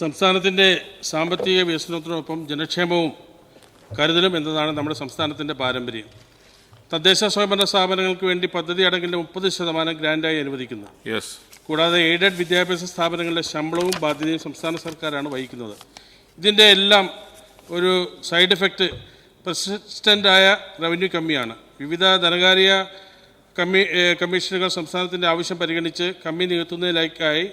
സംസ്ഥാനത്തിന്റെ സാമ്പത്തിക വികസനത്തിനൊപ്പം ജനക്ഷേമവും കരുതലും എന്നതാണ് നമ്മുടെ സംസ്ഥാനത്തിന്റെ പാരമ്പര്യം. തദ്ദേശ സ്വയംഭരണ സ്ഥാപനങ്ങൾക്ക് വേണ്ടി പദ്ധതി അടങ്ങിന്റെ മുപ്പത് ശതമാനം ഗ്രാൻഡായി അനുവദിക്കുന്നു. യെസ് കൂടാതെ എയ്ഡഡ് വിദ്യാഭ്യാസ സ്ഥാപനങ്ങളുടെ ശമ്പളവും ബാധ്യതയും സംസ്ഥാന സർക്കാരാണ് വഹിക്കുന്നത്. ഇതിന്റെ എല്ലാം ഒരു സൈഡ് എഫക്റ്റ് പ്രസിസ്റ്റന്റായ റവന്യൂ കമ്മിയാണ്. വിവിധ ധനകാര്യ കമ്മി കമ്മീഷനുകൾ സംസ്ഥാനത്തിന്റെ ആവശ്യം പരിഗണിച്ച് കമ്മി നികത്തുന്നതിലേക്കായി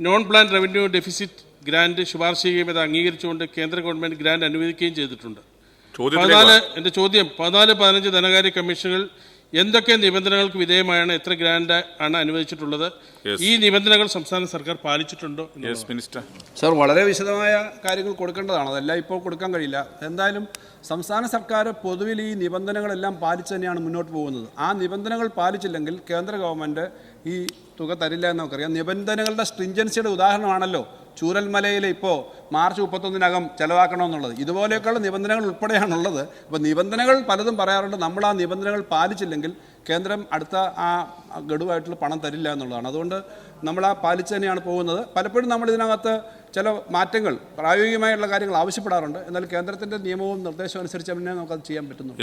non plan revenue deficit grant ശുപാർശ ചെയ്യുകയും അത് അംഗീകരിച്ചുകൊണ്ട് കേന്ദ്ര ഗവൺമെന്റ് ഗ്രാൻഡ് അനുവദിക്കുകയും ചെയ്തിട്ടുണ്ട്. പതിനാല്. എന്റെ ചോദ്യം പതിനാല് പതിനഞ്ച് ധനകാര്യ കമ്മീഷനുകൾ എന്തൊക്കെ നിബന്ധനകൾക്ക് വിധേയമായാണ് എത്ര ഗ്രാൻഡ് ആണ് അനുവദിച്ചിട്ടുള്ളത്? ഈ നിബന്ധനകൾ സംസ്ഥാന സർക്കാർ പാലിച്ചിട്ടുണ്ടോ. മിനിസ്റ്റർ സർ വളരെ വിശദമായ കാര്യങ്ങൾ കൊടുക്കേണ്ടതാണ്. അതെല്ലാം ഇപ്പോൾ കൊടുക്കാൻ കഴിയില്ല. എന്തായാലും സംസ്ഥാന സർക്കാർ പൊതുവിൽ ഈ നിബന്ധനകളെല്ലാം പാലിച്ച് തന്നെയാണ് മുന്നോട്ട് പോകുന്നത്. ആ നിബന്ധനകൾ പാലിച്ചില്ലെങ്കിൽ കേന്ദ്ര ഗവൺമെന്റ് ഈ തുക തരില്ല എന്ന് നമുക്കറിയാം നിബന്ധനകളുടെ സ്ട്രിഞ്ചൻസിയുടെ ഉദാഹരണമാണല്ലോ ചൂരൽമലയിൽ ഇപ്പോൾ മാർച്ച് മുപ്പത്തൊന്നിനകം ചെലവാക്കണമെന്നുള്ളത്. ഇതുപോലെയൊക്കെയുള്ള നിബന്ധനകൾ ഉൾപ്പെടെയാണുള്ളത്. അപ്പോൾ നിബന്ധനകൾ പലതും പറയാറുണ്ട്. നമ്മൾ ആ നിബന്ധനകൾ പാലിച്ചില്ലെങ്കിൽ കേന്ദ്രം അടുത്ത ആ ഗഡുവായിട്ടുള്ള പണം തരില്ല എന്നുള്ളതാണ്. അതുകൊണ്ട് നമ്മൾ ആ പാലിച്ച് തന്നെയാണ് പോകുന്നത്. പലപ്പോഴും നമ്മൾ ഇതിനകത്ത് ചില മാറ്റങ്ങൾ പ്രായോഗികമായുള്ള കാര്യങ്ങൾ ആവശ്യപ്പെടാറുണ്ട്. എന്നാൽ കേന്ദ്രത്തിന്റെ നിയമവും നിർദ്ദേശവും അനുസരിച്ച് തന്നെ നമുക്കത് ചെയ്യാൻ പറ്റുന്നു